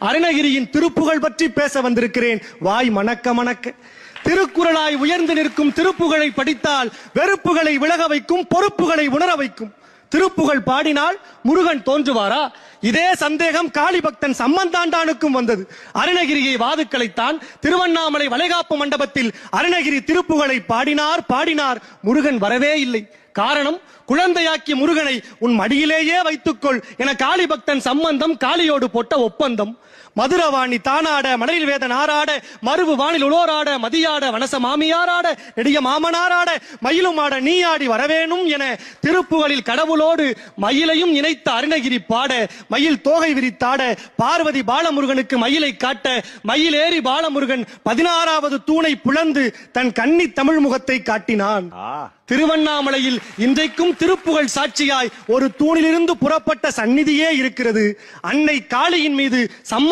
அருணகிரியின் திருப்புகழ் பற்றி பேச வந்திருக்கிறேன். வாய் மணக்க மணக்க. திருக்குறளாய் உயர்ந்து நிற்கும் திருப்புகழை படித்தால் வெறுப்புகளை விலக வைக்கும் பொறுப்புகளை உணர வைக்கும். திருப்புகழ் பாடினால் முருகன் தோன்றுவாரா? இதே சந்தேகம் காளிபக்தன் சம்மந்தாண்டானுக்கும் சம்பந்தாண்டானுக்கும் வந்தது. அருணகிரியை வாதுக்களைத்தான் திருவண்ணாமலை வளைகாப்பு மண்டபத்தில் அருணகிரி திருப்புகழை பாடினார் பாடினார். முருகன் வரவே இல்லை. காரணம் குழந்தையாக்கி முருகனை உன் மடியிலேயே வைத்துக்கொள் என காளிபக்தன் சம்பந்தம் காளியோடு போட்ட ஒப்பந்தம். மதுரவாணி தானாட மணலில் வேதன் ஆறாட மறுவு வானில் உளோராட மதியாட வனச மாமியாராட நெடிய மாமனாராட மயிலும் ஆட நீ ஆடி வரவேணும் என திருப்புகளில் கடவுளோடு மயிலையும் இணைத்த அருணகிரி பாட மயில் தோகை விரித்தாட பார்வதி பாலமுருகனுக்கு மயிலை காட்ட மயிலேறி பாலமுருகன் பதினாறாவது தூணை புலந்து தன் கன்னி தமிழ் முகத்தை காட்டினான். திருவண்ணாமலையில் இன்றைக்கும் திருப்புகழ் சாட்சியாய் ஒரு தூணிலிருந்து புறப்பட்ட சந்நிதியே இருக்கிறது. அன்னை காளியின் மீது சம்ம